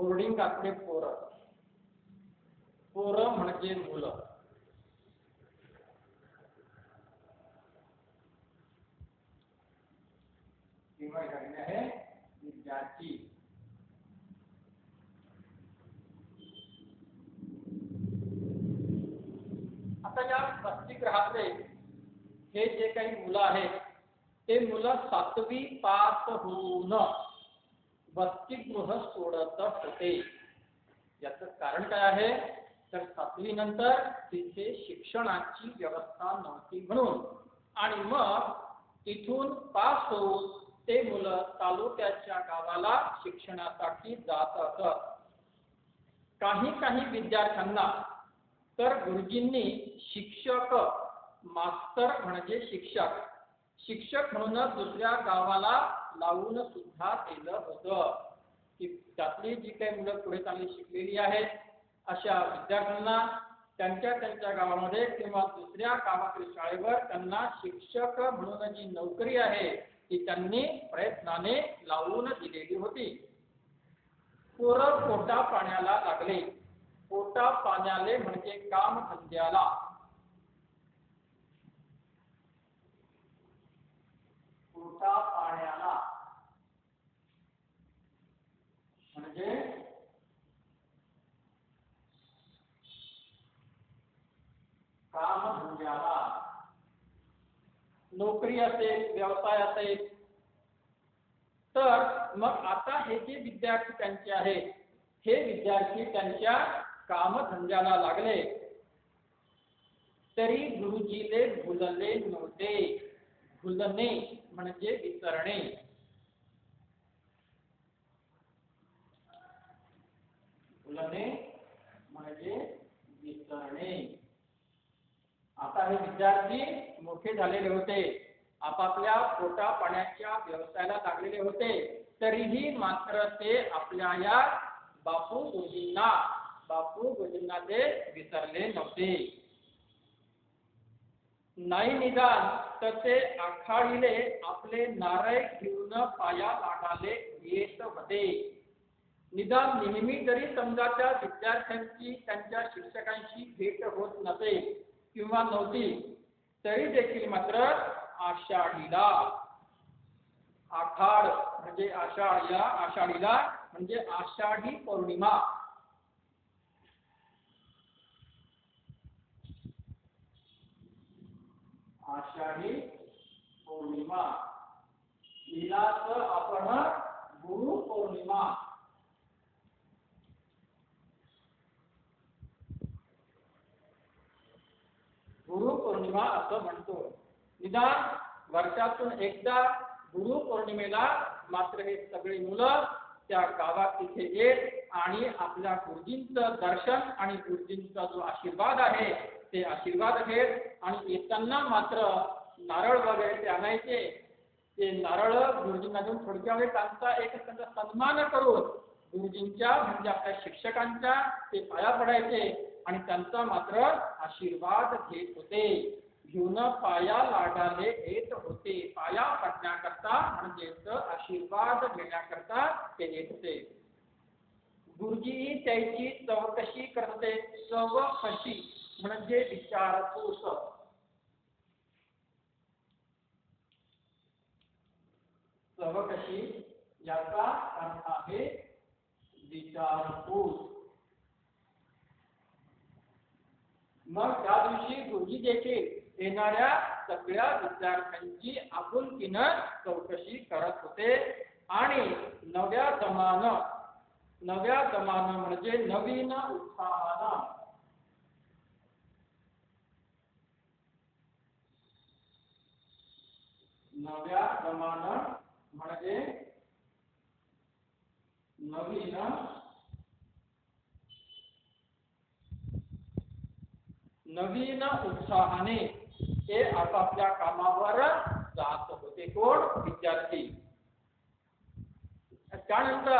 बोर्डिंगातले पोरं। पोरं म्हणजे मुलं। किंवा घडणे आहे विद्यार्थी। आता या वसतिगृहातले हे जे काही मुलं आहेत ते मुलं सातवी पास होऊन भक्तिगृह सोडत होते. याचं कारण काय आहे? तर सातवी नंतर तिथे शिक्षणाची व्यवस्था नव्हती म्हणून. आणि मग तिथून पास होऊन ते मुलं तालुक्याच्या गावाला शिक्षणासाठी जात असत काही काही विद्यार्थ्यांना तर गुरुजींनी शिक्षक मास्तर म्हणजे शिक्षक शिक्षक म्हणून दुसऱ्या गावाला लावून सुद्धा केलं होतं. की त्यातली जी काही मुलं पुढे चांगली शिकलेली आहेत अशा विद्यार्थ्यांना त्यांच्या त्यांच्या गावामध्ये किंवा दुसऱ्या गावातील शाळेवर त्यांना शिक्षक म्हणून जी नोकरी आहे ती त्यांनी प्रयत्नाने लावून दिलेली होती. पोरं पोटा पाण्याला लागले. पोटा पाण्याले म्हणजे काम धंद्याला. पोटा पाण्याला. म्हणजे काम धंद्याला नोकरी असेल, व्यवसाय असेल. तर मग आता हे जे विद्यार्थी त्यांचे आहेत, हे विद्यार्थी त्यांच्या कामधंद्याला लागले. तरी गुरुजीले भुलले नव्हते. भुलणे म्हणजे विसरणे भुलणे म्हणजे विसरणे आता हे विद्यार्थी मोठे झालेले होते. आपापल्या पोटा पाण्याच्या व्यवसायाला लागलेले होते. तरीही मात्र ते आपल्या या बापू गोजींना बापू गोजींना ते विसरले नव्हते. नाही निदान तर ते आखाडीले आपले नारळ घेऊन पाया लागाले येत होते. निदान नेहमी जरी समजाच्या विद्यार्थ्यांची त्यांच्या शिक्षकांशी भेट होत नसे किंवा नव्हती तरी देखील मात्र आषाढीला. आखाड म्हणजे आषाढ या आषाढीला म्हणजे आषाढी पौर्णिमा. आषाढी पौर्णिमा. हिलाच आपण गुरु पौर्णिमा. गुरु पौर्णिमा असं म्हणतो. निदान वर्षातून एकदा गुरु पौर्णिमेला मात्र हे सगळी मुलं त्या गावात तिथे येत आणि आपल्या गुरुजींचं दर्शन आणि गुरुजींचा जो आशीर्वाद आहे ते आशीर्वाद घेत आणि येताना मात्र नारळ वगैरे ते आणायचे. ते नारळ गुरुजींना देऊन थोडक्यामध्ये त्यांचा एक त्यांचा सन्मान करून गुरुजींच्या म्हणजे आपल्या शिक्षकांच्या ते पाया पडायचे आणि त्यांचा मात्र आशीर्वाद घेत होते. घेऊन पाया लागाले येत होते. पाया पडण्याकरता म्हणजेच आशीर्वाद घेण्याकरता ते येत होते. गुरुजी त्याची चौकशी करते चौकशी म्हणजे विचारपूस. चौकशी याचा अर्थ आहे विचारपूस. मग त्या दिवशी गुरुजी देखील येणाऱ्या सगळ्या विद्यार्थ्यांची आपुलकीनं चौकशी करत होते आणि नव्या नव्या म्हणजे नवीन उत्साहानं नव्या प्रमाण म्हणजे नवीन नवीन उत्साहाने ते आपापल्या कामावर जात होते. कोण? विद्यार्थी. त्यानंतर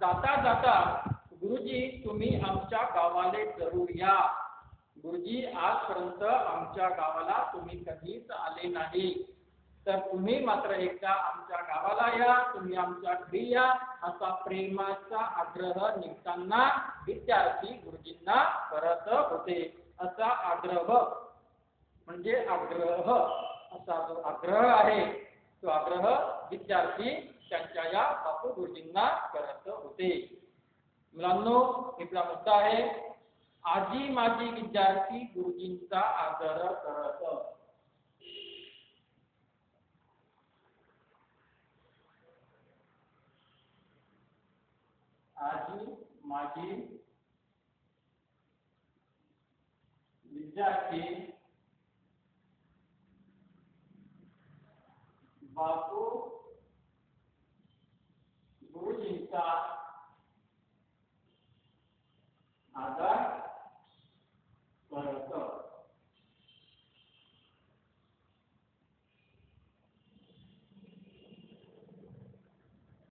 जाता जाता गुरुजी तुम्ही आमच्या गावाले जरूर या. गुरुजी आजपर्यंत आमच्या गावाला तुम्ही कधीच आले नाही. तर तुम्ही मात्र एकदा आमच्या गावाला या तुम्ही आमच्या घरी या असा प्रेमाचा आग्रह निघताना विद्यार्थी गुरुजींना करत होते. असा आग्रह म्हणजे आग्रह असा जो आग्रह आहे तो आग्रह विद्यार्थी त्यांच्या या बापू गुरुजींना करत होते. मुलांनो इथला मुद्दा आहे आजी माजी विद्यार्थी गुरुजींचा आदर करत. माझी विद्यार्थी बापू गुरुजींचा